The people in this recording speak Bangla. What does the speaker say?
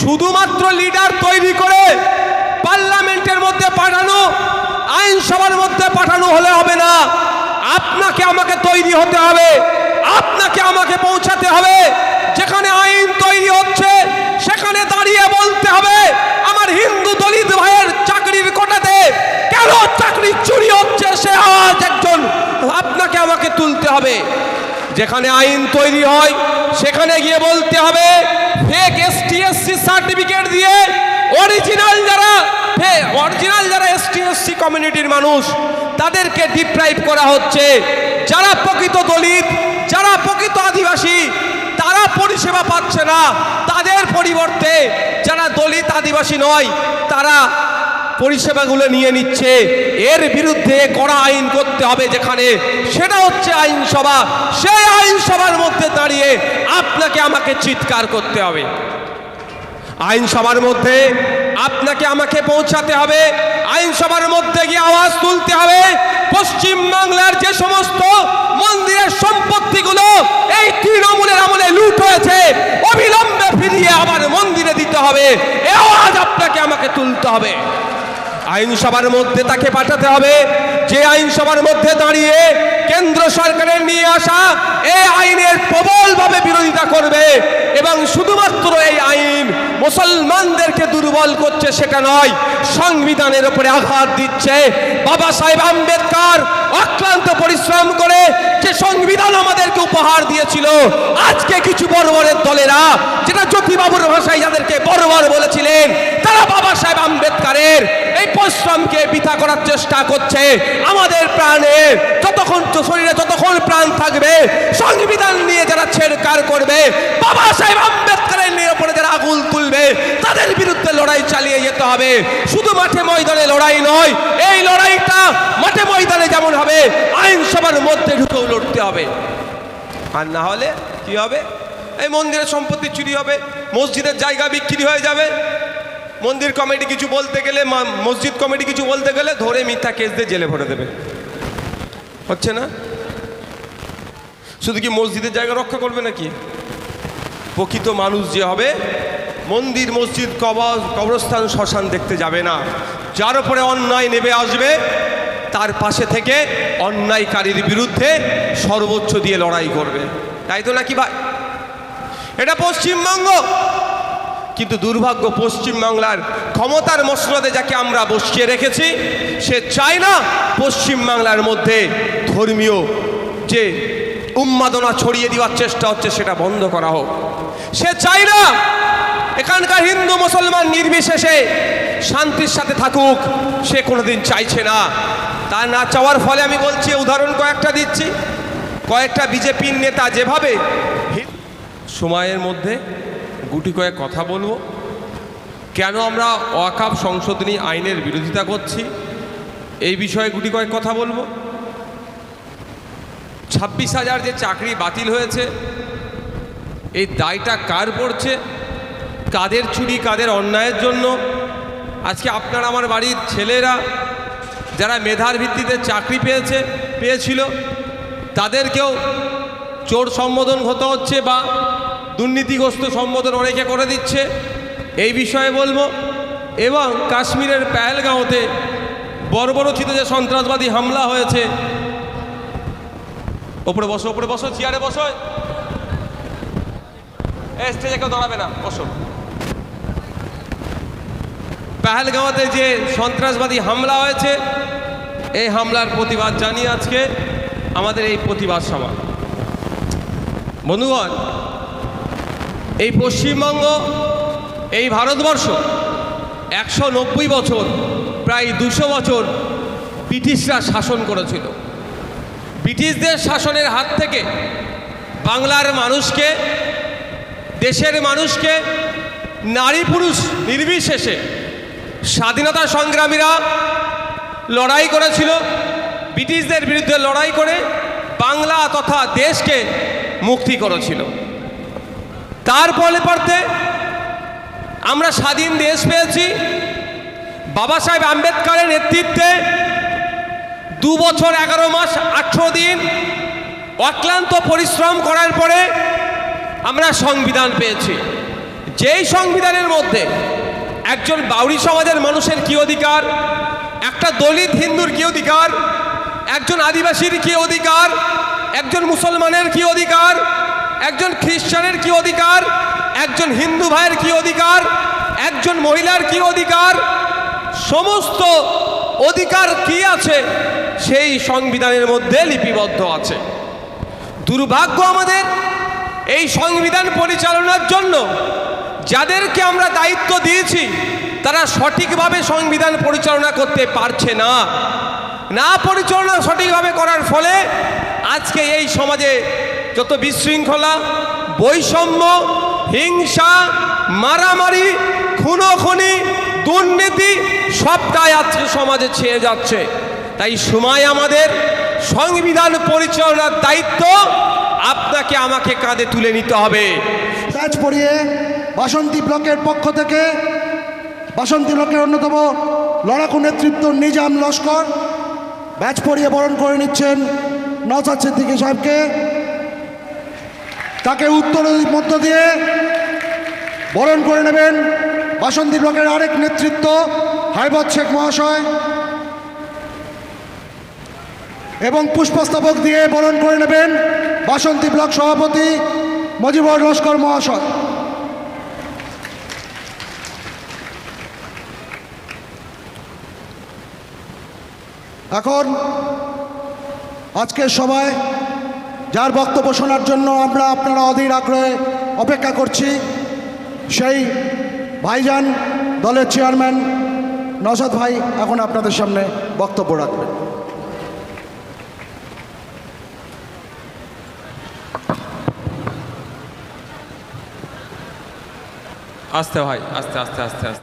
শুধুমাত্র লিডার তৈরি করে পার্লামেন্টের মধ্যে পাঠানো, আইনসভার মধ্যে পাঠানো হলে হবে না। আপনাকে আমাকে তৈরি হতে হবে, আপনাকে আমাকে পৌঁছাতে হবে। যেখানে আইন তৈরি হচ্ছে, সেখানে দাঁড়িয়ে বলতে হবে, আমার হিন্দু দলিত ভাইয়ের চাকরির কোটাতে কেন চাকরি চুরি হচ্ছে? সে আজ একজন আপনাকে আমাকে তুলতে হবে। যেখানে আইন তৈরি হয়, সেখানে গিয়ে বলতে হবে ফেক এসটিএসসি সার্টিফিকেট দিয়ে অরিজিনাল যারা অরিজিনাল যারা এসটিএসসি কমিউনিটির মানুষ, তাদেরকে ডিপ্রাইভ করা হচ্ছে। যারা প্রকৃত দলিত, যারা প্রকৃত আদিবাসী, তারা পরিষেবা পাচ্ছে না। তাদের পরিবর্তে যারা দলিত আদিবাসী নয়, তারা পরিষেবাগুলো নিয়ে নিচ্ছে। এর বিরুদ্ধে কড়া আইন করতে হবে যেখানে সেটা হচ্ছে আইনসভা। সেই আইনসভার মধ্যে দাঁড়িয়ে আপনাকে আমাকে চিৎকার করতে হবে। আইনসভার মধ্যে আপনাকে আমাকে পৌঁছাতে হবে। আইনসভার মধ্যে গিয়ে আওয়াজ তুলতে হবে। পশ্চিম বাংলার যে সমস্ত মন্দিরের সম্পত্তিগুলো এই তৃণমূলের আমলে লুট হয়েছে, অবিলম্বে ফিরিয়ে আবার মন্দিরে দিতে হবে। এ আওয়াজ আপনাকে আমাকে তুলতে হবে। আইনসভার মধ্যে তাকে পাঠাতে হবে। যে আইনসভার মধ্যে দাঁড়িয়ে কেন্দ্র সরকারের নিয়ে আসা এই আইনের প্রবলভাবে বিরোধিতা করবে এবং শুধুমাত্র এই আইন মুসলমানদেরকে দুর্বল করছে সেটা নয়, সংবিধানের উপরে আঘাত দিচ্ছে। বাবা সাহেব আম্বেদকর অক্লান্ত পরিশ্রম করে যে সংবিধান আমাদেরকে উপহার দিয়েছিল, আজকে কিছু বর্বরের দলেরা, যেটা জ্যোতিবাবুর ভাষায় যাদেরকে বাবা সাহেব আম্বেদকরের এই পরিশ্রমকে বৃথা করার চেষ্টা করছে আমাদের প্রাণে। যতক্ষণ শরীরে যতক্ষণ প্রাণ থাকবে, সংবিধান নিয়ে যারা ছেড়কার করবে, বাবা সাহেব আম্বেদকরের নিয়ে ওপরে যারা আগুন তুলবে, তাদের বিরুদ্ধে লড়াই চালিয়ে যেতে হবে। শুধু মাঠে ময়দানে লড়াই নয়, এই লড়াইটা মাঠে ময়দানে যেমন হবে, আইনসভার মধ্যে ঢুকেও লড়তে হবে। আর না হলে কি হবে? এই মন্দিরের সম্পত্তি চুরি হবে, মসজিদের জায়গা বিক্রি হয়ে যাবে মন্দির কমিটি কিছু বলতে গেলে মসজিদ কমিটি কিছু বলতে গেলে ধরে মিথ্যা কেস দিয়ে জেলে ভরে দেবে। হচ্ছে না? শুধু কি মসজিদের জায়গা রক্ষা করবে নাকি? প্রকৃত মানুষ যে হবে, মন্দির, মসজিদ, কবর, কবরস্থান, শ্মশান দেখতে যাবে না। যার উপরে অন্যায় নেমে আসবে, তার পাশে থেকে অন্যায়কারীর বিরুদ্ধে সর্বোচ্চ দিয়ে লড়াই করবে। তাই তো নাকি ভাই? এটা পশ্চিমবঙ্গ! কিন্তু দুর্ভাগ্য পশ্চিমবাংলার ক্ষমতার মসনদে যাকে আমরা বসিয়ে রেখেছি, সে চায় না পশ্চিমবাংলার মধ্যে ধর্মীয় যে উন্মাদনা ছড়িয়ে দেওয়ার চেষ্টা হচ্ছে সেটা বন্ধ করা হোক। সে চায় না এখানকার হিন্দু মুসলমান নির্বিশেষে শান্তির সাথে থাকুক, সে কোনোদিন চাইছে না। তা না চাওয়ার ফলে আমি বলছি উদাহরণ কয়েকটা দিচ্ছি। কয়েকটা বিজেপির নেতা যেভাবে সময়ের মধ্যে গুটি কয়েক কথা বলব। কেন আমরা ওয়াকাপ সংশোধনী আইনের বিরোধিতা করছি? এই বিষয়ে গুটি কয়েক কথা বলব। ছাব্বিশ হাজার যে চাকরি বাতিল হয়েছে, এই দায়টা কার পড়ছে? কাদের চুরি, কাদের অন্যায়ের জন্য? আজকে আপনার আমার বাড়ির ছেলেরা যারা মেধার ভিত্তিতে চাকরি পেয়েছে, পেয়েছিল, তাদেরকেও চোর সম্বোধন হতে হচ্ছে বা দুর্নীতিগ্রস্ত সম্বোধন অনেকে করে দিচ্ছে। এই বিষয়ে বলব, এবং কাশ্মীরের পেহেলগাঁওতে বর্বরচিত যে সন্ত্রাসবাদী হামলা হয়েছে। ওপরে বসো ওপরে বসো, চেয়ারে বসো। এ স্টেজে কেউ দাঁড়াবে না, বসো। পেহেলগাঁওতে যে সন্ত্রাসবাদী হামলা হয়েছে, এই হামলার প্রতিবাদ জানিয়ে আজকে আমাদের এই প্রতিবাদ সভা। বন্ধুগণ এই পশ্চিমবঙ্গ, এই ভারতবর্ষ একশো নব্বই বছর, প্রায় দুশো বছর ব্রিটিশরা শাসন করেছিল। ব্রিটিশদের শাসনের হাত থেকে বাংলার মানুষকে, দেশের মানুষকে, নারী পুরুষ নির্বিশেষে স্বাধীনতা সংগ্রামীরা লড়াই করেছিল। ব্রিটিশদের বিরুদ্ধে লড়াই করে বাংলা তথা দেশকে মুক্তি করেছিল। তার ফলে পড়তে আমরা স্বাধীন দেশ পেয়েছি। বাবা সাহেব আম্বেদকরের নেতৃত্বে দু বছর এগারো মাস আঠেরো দিন অক্লান্ত পরিশ্রম করার পরে আমরা সংবিধান পেয়েছি। যেই সংবিধানের মধ্যে একজন বাউরি সমাজের মানুষের কি অধিকার, একটা দলিত হিন্দুর কি অধিকার, একজন আদিবাসীর কি অধিকার, একজন মুসলমানের কি অধিকার একজন খ্রিস্টানের কি অধিকার? একজন হিন্দু ভাইয়ের কি অধিকার? একজন মহিলার কি অধিকার? সমস্ত অধিকার কি আছে? সেই সংবিধানের মধ্যে লিপিবদ্ধ আছে। দুর্ভাগ্য আমাদের এই সংবিধান পরিচালনার জন্য যাদেরকে আমরা দায়িত্ব দিয়েছি, তারা সঠিকভাবে সংবিধান পরিচালনা করতে পারছে না। না পরিচালনা সঠিকভাবে করার ফলে আজকে এই সমাজে যত বিশৃঙ্খলা, বৈষম্য, হিংসা, মারামারি, খুনোখুনি, দুর্নীতি, সবটাই আজকে সমাজে ছেয়ে যাচ্ছে। তাই সময় আমাদের সংবিধান পরিচালনার দায়িত্ব, আপনাকে আমাকে কাঁধে তুলে নিতে হবে। পড়িয়ে বাসন্তী ব্লকের পক্ষ থেকে, বাসন্তী ব্লকের অন্যতম লড়াকু নেতৃত্ব নিজাম লস্কর, ব্যাচ পড়িয়ে বরণ করে নিচ্ছেন নওসাদ সিদ্দিকী সাহেবকে। তাকে উত্তর মধ্য দিয়ে বরণ করে নেবেন বাসন্তী ব্লকের আরেক নেতৃত্ব হাইবত শেখ মহাশয়। এবং পুষ্পস্তবক দিয়ে বরণ করে নেবেন বাসন্তী ব্লক সভাপতি মজিবর লস্কর মহাশয়। এখন আজকের সবাই যার বক্তব্য শোনার জন্য আমরা আপনারা অধীর আগ্রহে অপেক্ষা করছি। সেই ভাইজান, দলের চেয়ারম্যান নসাদ ভাই এখন আপনাদের সামনে বক্তব্য রাখবেন। আস্তে ভাই, আস্তে আস্তে আস্তে আস্তে।